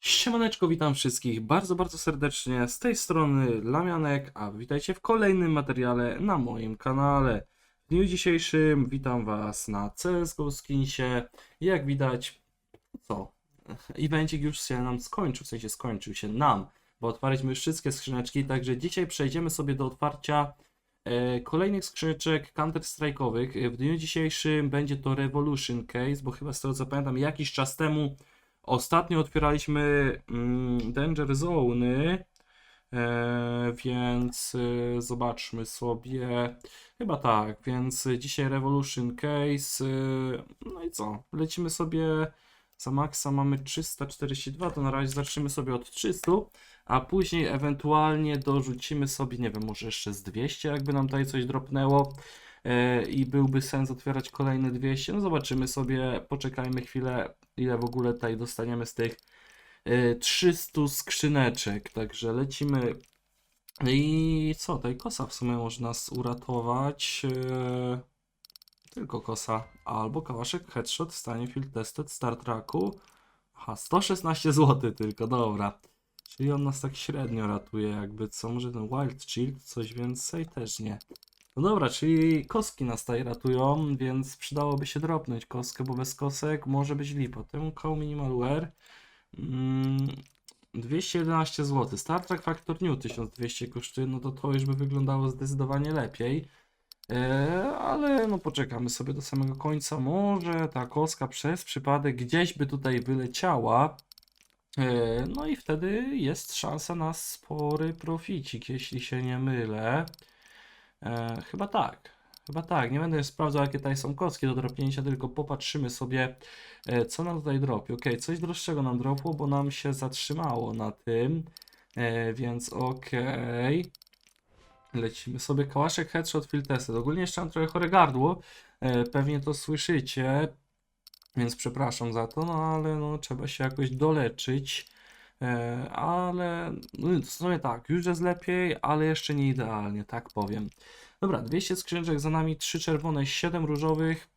Siemaneczko, witam wszystkich bardzo, bardzo serdecznie. Z tej strony Lamianek, a witajcie w kolejnym materiale na moim kanale. W dniu dzisiejszym witam Was na CSGO Skinsie. Jak widać, co? Evencik już się nam skończył, w sensie skończył się nam, bo otwarliśmy wszystkie skrzyneczki, także dzisiaj przejdziemy sobie do otwarcia e, kolejnych skrzyneczek Counter-Strike'owych. W dniu dzisiejszym będzie to Revolution Case, bo chyba z tego co pamiętam jakiś czas temu Ostatnio otwieraliśmy mm, Danger Zone, e, więc e, zobaczmy sobie. Chyba tak, więc dzisiaj Revolution Case. E, no i co? Lecimy sobie. Za maksa mamy 342, to na razie zaczniemy sobie od 300, a później ewentualnie dorzucimy sobie, nie wiem, może jeszcze z 200, jakby nam tutaj coś dropnęło i byłby sens otwierać kolejne 200. No zobaczymy sobie, poczekajmy chwilę, ile w ogóle tutaj dostaniemy z tych e, 300 skrzyneczek. Także lecimy. I co, tutaj kosa w sumie może nas uratować. E, tylko kosa. Albo kałaszek headshot, stanie field tested, Star Treku. Aha, 116 zł tylko, dobra. Czyli on nas tak średnio ratuje, jakby co, może ten Wild Shield, coś więcej też nie. No dobra, czyli kostki nas tutaj ratują, więc przydałoby się dropnąć kostkę, bo bez kosek może być lipa. Temu koło minimal wear. Mm, 211 zł. Star Trek Factor New 1200 kosztuje, no to to już by wyglądało zdecydowanie lepiej. E, ale no poczekamy sobie do samego końca. Może ta kostka przez przypadek gdzieś by tutaj wyleciała. E, no i wtedy jest szansa na spory proficik, jeśli się nie mylę. E, chyba tak. Chyba tak. Nie będę sprawdzał, jakie tutaj są kostki do dropnięcia, tylko popatrzymy sobie, e, co nam tutaj dropi. Ok, coś droższego nam dropło, bo nam się zatrzymało na tym. E, więc okej. Lecimy sobie kałaszek headshot field tested. Ogólnie jeszcze mam trochę chore gardło. E, pewnie to słyszycie. Więc przepraszam za to, no ale no, trzeba się jakoś doleczyć. E, ale no, w sumie tak, już jest lepiej, ale jeszcze nie idealnie, tak powiem. Dobra, 200 skrzyneczek za nami, 3 czerwone, 7 różowych.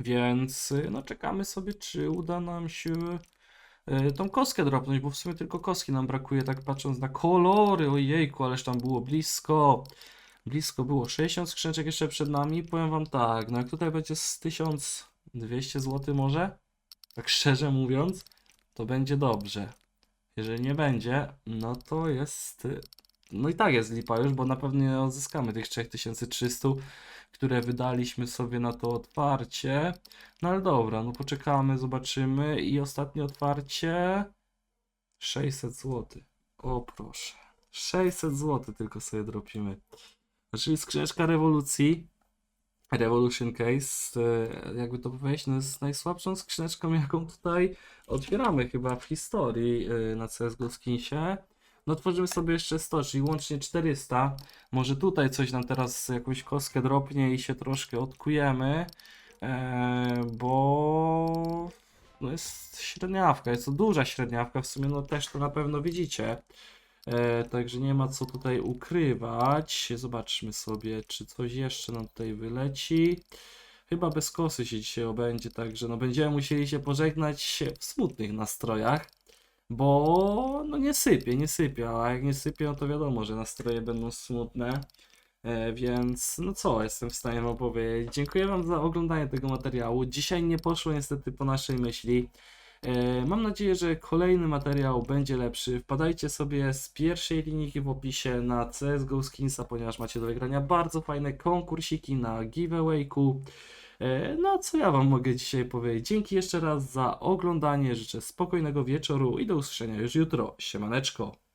Więc y, no czekamy sobie, czy uda nam się y, tą kostkę dropnąć, bo w sumie tylko kostki nam brakuje, tak patrząc na kolory. Ojejku, ależ tam było blisko. Blisko było 60 skrzyneczek jeszcze przed nami. Powiem wam tak, no jak tutaj będzie z 1200 zł może, tak szczerze mówiąc, to będzie dobrze. Jeżeli nie będzie, no to jest. No i tak jest lipa już, bo na pewno nie odzyskamy tych 3300, które wydaliśmy sobie na to otwarcie. No ale dobra, no poczekamy, zobaczymy. I ostatnie otwarcie 600 zł. O proszę. 600 zł tylko sobie dropimy. Czyli skrzyneczka rewolucji. Revolution Case, e, jakby to powiedzieć, no jest najsłabszą skrzyneczką, jaką tutaj otwieramy chyba w historii e, na CSGO Skinsie. No tworzymy sobie jeszcze 100, czyli łącznie 400. Może tutaj coś nam teraz jakąś kostkę dropnie i się troszkę odkujemy, e, bo no jest średniawka, jest to duża średniawka, w sumie no też to na pewno widzicie. E, także nie ma co tutaj ukrywać. Zobaczmy sobie, czy coś jeszcze nam tutaj wyleci. Chyba bez kosy się dzisiaj obędzie, także no będziemy musieli się pożegnać w smutnych nastrojach, bo no nie sypie, nie sypie, a jak nie sypie, no to wiadomo, że nastroje będą smutne. E, więc no co jestem w stanie wam powiedzieć. Dziękuję wam za oglądanie tego materiału. Dzisiaj nie poszło niestety po naszej myśli. E, Mam nadzieję, że kolejny materiał będzie lepszy. Wpadajcie sobie z pierwszej linijki w opisie na CSGO Skinsa, ponieważ macie do wygrania bardzo fajne konkursiki na giveawayku. E, No, co ja Wam mogę dzisiaj powiedzieć? Dzięki jeszcze raz za oglądanie. Życzę spokojnego wieczoru i do usłyszenia już jutro. Siemaneczko.